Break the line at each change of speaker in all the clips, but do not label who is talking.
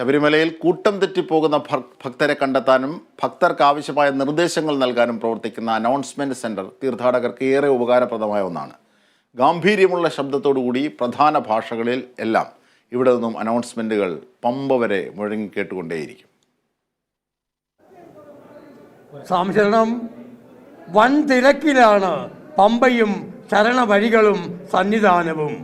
ശബരിമലയിൽ കൂട്ടം തെറ്റിപ്പോകുന്ന ഭക്തരെ കണ്ടെത്താനും ഭക്തർക്ക് ആവശ്യമായ നിർദ്ദേശങ്ങൾ നൽകാനും പ്രവർത്തിക്കുന്ന അനൗൺസ്മെന്റ് സെന്റർ തീർത്ഥാടകർക്ക് ഏറെ ഉപകാരപ്രദമായ ഒന്നാണ്. ഗാംഭീര്യമുള്ള ശബ്ദത്തോടുകൂടി പ്രധാന ഭാഷകളിൽ എല്ലാം ഇവിടെ നിന്നും അനൗൺസ്മെന്റുകൾ പമ്പ വരെ മുഴങ്ങിക്കേട്ടുകൊണ്ടേയിരിക്കും.
സംശരണം വൻ തിരക്കിലാണ് പമ്പയും ശരണവഴികളും സന്നിധാനവും.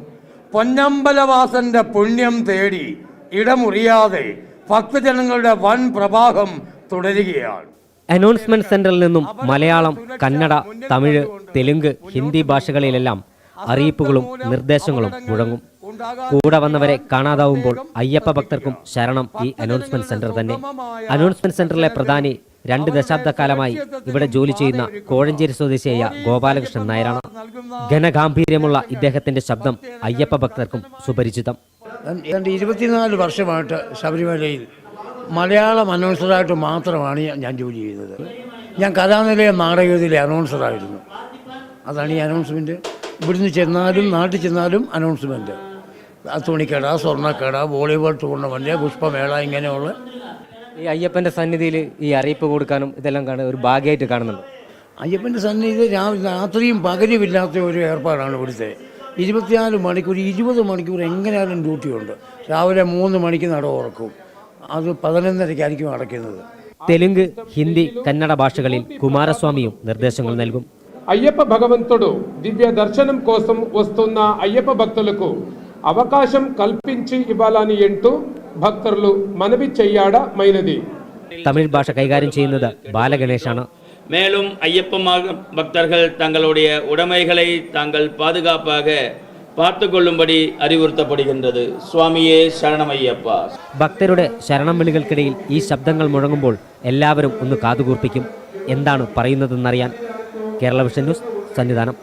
പൊന്നമ്പലവാസന്റെ പുണ്യം തേടി ഇടമുറിയാതെ ഭക്തജനങ്ങളുടെ വൻ പ്രവാഹം തുടരുകയാണ്.
അനൗൺസ്മെന്റ് സെന്ററിൽ നിന്നും മലയാളം കന്നഡ തമിഴ് തെലുങ്ക് ഹിന്ദി ഭാഷകളിലെല്ലാം അറിയിപ്പുകളും നിർദ്ദേശങ്ങളും മുഴങ്ങും. കൂടെ വന്നവരെ കാണാതാവുമ്പോൾ അയ്യപ്പ ഭക്തർക്കും ശരണം ഈ അനൗൺസ്മെന്റ് സെന്റർ തന്നെ. അനൗൺസ്മെന്റ് സെന്ററിലെ പ്രധാനി രണ്ട് ദശാബ്ദക്കാലമായി ഇവിടെ ജോലി ചെയ്യുന്ന കോഴഞ്ചേരി സ്വദേശിയായ ഗോപാലകൃഷ്ണൻ നായരാണ്. ഘനഗാംഭീര്യമുള്ള ഇദ്ദേഹത്തിന്റെ ശബ്ദം അയ്യപ്പ ഭക്തർക്കും സുപരിചിതം.
ഏതാണ്ട് ഇരുപത്തിനാല് വർഷമായിട്ട് ശബരിമലയിൽ മലയാളം അനൗൺസറായിട്ട് മാത്രമാണ് ഞാൻ- ജോലി ചെയ്യുന്നത്. ഞാൻ കലാനിലയം നാടകത്തിലെ അനൗൺസറായിരുന്നു. അതാണ് ഈ അനൗൺസ്മെന്റ് ഇവിടുന്ന് ചെന്നാലും നാട്ടിൽ ചെന്നാലും അനൗൺസ്മെന്റ് തുണിക്കട സ്വർണക്കട വോളിബോൾ ടൂർണമെന്റ് പുഷ്പമേള ഇങ്ങനെയുള്ള
ഈ അയ്യപ്പന്റെ സന്നിധിയിൽ ഈ അറിയിപ്പ് കൊടുക്കാനും ഇതെല്ലാം കാണുക ഒരു ഭാഗ്യമായിട്ട് കാണുന്നുണ്ട്.
അയ്യപ്പന്റെ സന്നിധി രാത്രിയും പകലുമില്ലാത്ത ഒരു ഏർപ്പാടാണ് ഇവിടുത്തെ. ഇരുപത്തിനാല് മണിക്കൂർ ഇരുപത് മണിക്കൂർ എങ്ങനെയാലും ഡ്യൂട്ടിയുണ്ട് രാവിലെ മൂന്ന് മണിക്ക് നട ഉറക്കും അത് പതിനൊന്നരയ്ക്കായിരിക്കും അടയ്ക്കുന്നത്
തെലുങ്ക് ഹിന്ദി കന്നഡ ഭാഷകളിൽ കുമാരസ്വാമിയും നിർദ്ദേശങ്ങൾ നൽകും
అయ్యప్ప భగవంతుడు దివ్య దర్శనం కోసం వస్తున్న అయ్యప్ప భక్తులకు అవకాశం కల్పించి ఇవ్వాలని అంటూ భక్తులు మనవి చెయ్యాడమైనది
തമിഴ് ഭാഷ കൈകാര്യം ചെയ്യുന്നത് ബാലഗണേഷാണ്
மேலும் ஐயப்ப மா- பக்தர்கள் தங்களுடைய உடைமைகளை தாங்கள் பாதுகாப்பாக பார்த்து கொள்ளும்படி அறிவுறுத்தப்படுகின்றது சுவாமியே சரணமையப்பா
ഭക്തരുടെ ശരണം വിളികൾക്കിടയിൽ ഈ ശബ്ദങ്ങൾ മുഴങ്ങുമ്പോൾ എല്ലാവരും ഒന്ന് കാതുകൂർപ്പിക്കും എന്താണ് പറയുന്നതെന്നറിയാൻ കേരള വിഷൻ ന്യൂസ് സന്നിധാനം